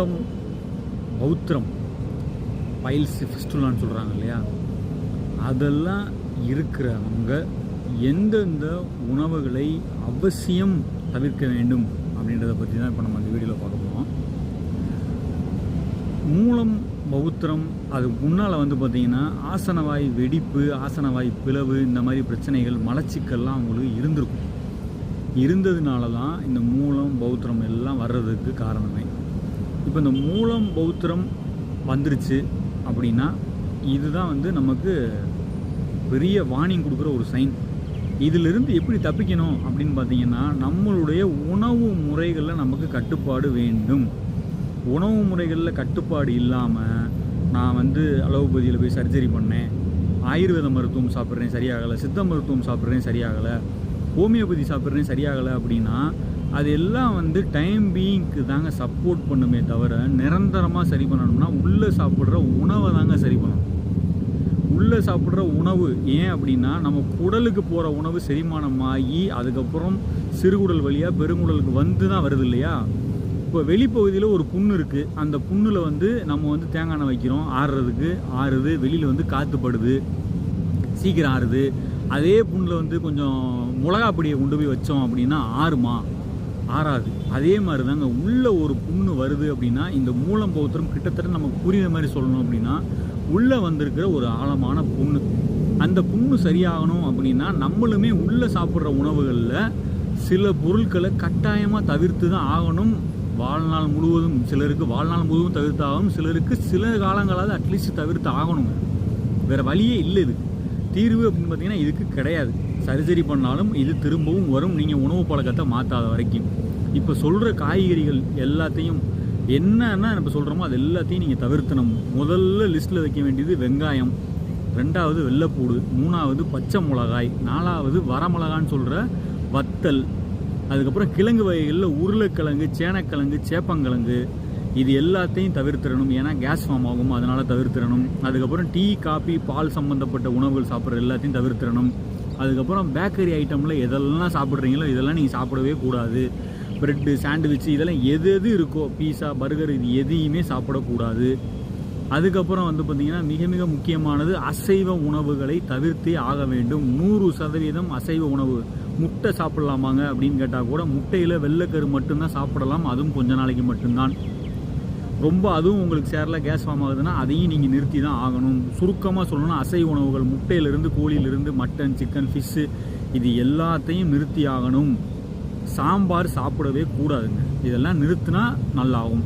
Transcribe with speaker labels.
Speaker 1: மூலம் பௌத்திரம் பைல்ஸ் ஃபிஸ்டுலான்னு சொல்கிறாங்க இல்லையா? அதெல்லாம் இருக்கிறவங்க எந்தெந்த உணவுகளை அவசியம் தவிர்க்க வேண்டும் அப்படின்றத பற்றி தான் இப்போ நம்ம அந்த வீடியோவில் பார்க்க போகிறோம் மூலம் பௌத்திரம் அது முன்னால் வந்து பார்த்திங்கன்னா ஆசனவாய் வெடிப்பு ஆசனவாய் பிளவு இந்த மாதிரி பிரச்சனைகள் மலச்சிக்கல்லாம் அவங்களுக்கு இருந்திருக்கும். இருந்ததுனால தான் இந்த மூலம் பௌத்திரம் எல்லாம் வர்றதுக்கு காரணமே. இப்போ இந்த மூலம் பௌத்திரம் வந்துருச்சு அப்படின்னா இதுதான் வந்து நமக்கு பெரிய வார்னிங் கொடுக்குற ஒரு சைன் இதிலிருந்து எப்படி தப்பிக்கணும் அப்படின்னு பார்த்தீங்கன்னா நம்மளுடைய உணவு முறைகளில் நமக்கு கட்டுப்பாடு வேண்டும். உணவு முறைகளில் கட்டுப்பாடு இல்லாமல் நான் வந்து அலோபதியில் போய் சர்ஜரி பண்ணேன் ஆயுர்வேத மருத்துவம் சாப்பிட்றேன் சரியாகலை சித்த மருத்துவம் சாப்பிட்றேன் சரியாகலை ஹோமியோபதி சாப்பிட்றேன் சரியாகலை அப்படின்னா அது எல்லாம் வந்து டைம் பீயிங்க்கு தாங்க சப்போர்ட் பண்ணுமே தவிர நிரந்தரமாக சரி பண்ணணும்னா உள்ளே சாப்பிட்ற உணவை தாங்க சரி பண்ணணும். உள்ளே சாப்பிட்ற உணவு ஏன் அப்படின்னா நம்ம குடலுக்கு போகிற உணவு செரிமானமாகி அதுக்கப்புறம் சிறுகுடல் வழியாக பெருங்குடலுக்கு வந்து தான் வருது இல்லையா? இப்போ வெளிப்பகுதியில் ஒரு புண்ணு இருக்குது அந்த புண்ணில் வந்து நம்ம வந்து தேங்காய் எண்ணெய் வைக்கிறோம். ஆறுறதுக்கு ஆறுது வெளியில் வந்து காற்றுப்படுது சீக்கிரம் ஆறுது. அதே புண்ணில் வந்து கொஞ்சம் மிளகா பொடியை கொண்டு போய் வச்சோம் அப்படின்னா ஆறுமா? ஆறாது. அதே மாதிரி தாங்க உள்ளே ஒரு புண்ணு வருது அப்படின்னா இந்த மூலம் பௌத்திரம் கிட்டத்தட்ட நமக்கு புரியுற மாதிரி சொல்லணும் அப்படின்னா உள்ளே வந்திருக்கிற ஒரு ஆழமான புண்ணு. அந்த புண்ணு சரியாகணும் அப்படின்னா நம்மளுமே உள்ளே சாப்பிட்ற உணவுகளில் சில பொருட்களை கட்டாயமாக தவிர்த்து தான் ஆகணும். வாழ்நாள் முழுவதும் சிலருக்கு வாழ்நாள் முழுவதும் தவிர்த்தாகணும். சிலருக்கு சில காலங்களாவது அட்லீஸ்ட் தவிர்த்து ஆகணும் வேறு வழியே இல்லை இதுக்கு தீர்வு அப்படின்னு பார்த்தீங்கன்னா இதுக்கு கிடையாது. சர்ஜரி பண்ணாலும் இது திரும்பவும் வரும். நீங்கள் உணவு பழக்கத்தை மாற்றாத வரைக்கும். இப்போ சொல்கிற காய்கறிகள் எல்லாத்தையும் என்னென்ன இப்போ சொல்கிறோமோ அது எல்லாத்தையும் நீங்கள் தவிர்த்தணும். முதல்ல லிஸ்ட்டில் வைக்க வேண்டியது வெங்காயம். ரெண்டாவது வெள்ளைப்பூடு. மூணாவது பச்சை மிளகாய். நாலாவது வரமிளகான்னு சொல்கிற வத்தல். அதுக்கப்புறம் கிழங்கு வகைகளில் உருளைக்கிழங்கு சேனக்கிழங்கு சேப்பங்கிழங்கு. இது எல்லாத்தையும் தவிர்த்திடணும். ஏன்னா கேஸ் ஃபார்ம் ஆகும். அதனால் தவிர்த்திடணும். அதுக்கப்புறம் டீ காபி பால் சம்மந்தப்பட்ட உணவுகள் சாப்பிட்ற எல்லாத்தையும் தவிர்த்திடணும். அதுக்கப்புறம் பேக்கரி ஐட்டமில் எதெல்லாம் சாப்பிட்றீங்களோ இதெல்லாம் நீங்கள் சாப்பிடவே கூடாது. ப்ரெட்டு சாண்ட்விச் இதெல்லாம் எது எது இருக்கோ பீஸா பர்கர் இது எதையுமே சாப்பிடக்கூடாது. அதுக்கப்புறம் வந்து பார்த்திங்கன்னா மிக மிக முக்கியமானது அசைவ உணவுகளை தவிர்த்தே ஆக வேண்டும். நூறு சதவீதம் அசைவ உணவு. முட்டை சாப்பிட்லாமாங்க அப்படின்னு கேட்டால் கூட முட்டையில் வெள்ளைக்கரு மட்டும்தான் சாப்பிடலாம். அதுவும் கொஞ்ச நாளைக்கு மட்டும்தான். ரொம்ப அதுவும் உங்களுக்கு சேரில் கேஸ் ஃபார்ம் ஆகுதுன்னா அதையும் நீங்கள் நிறுத்தி தான் ஆகணும். சுருக்கமாக சொல்லணும்னா அசைவ உணவுகள் முட்டையிலிருந்து கோழியிலிருந்து மட்டன் சிக்கன் ஃபிஷ்ஷு இது எல்லாத்தையும் நிறுத்தி ஆகணும். சாம்பார் சாப்பிடவே கூடாதுங்க. இதெல்லாம் நிறுத்தினா நல்லாகும்.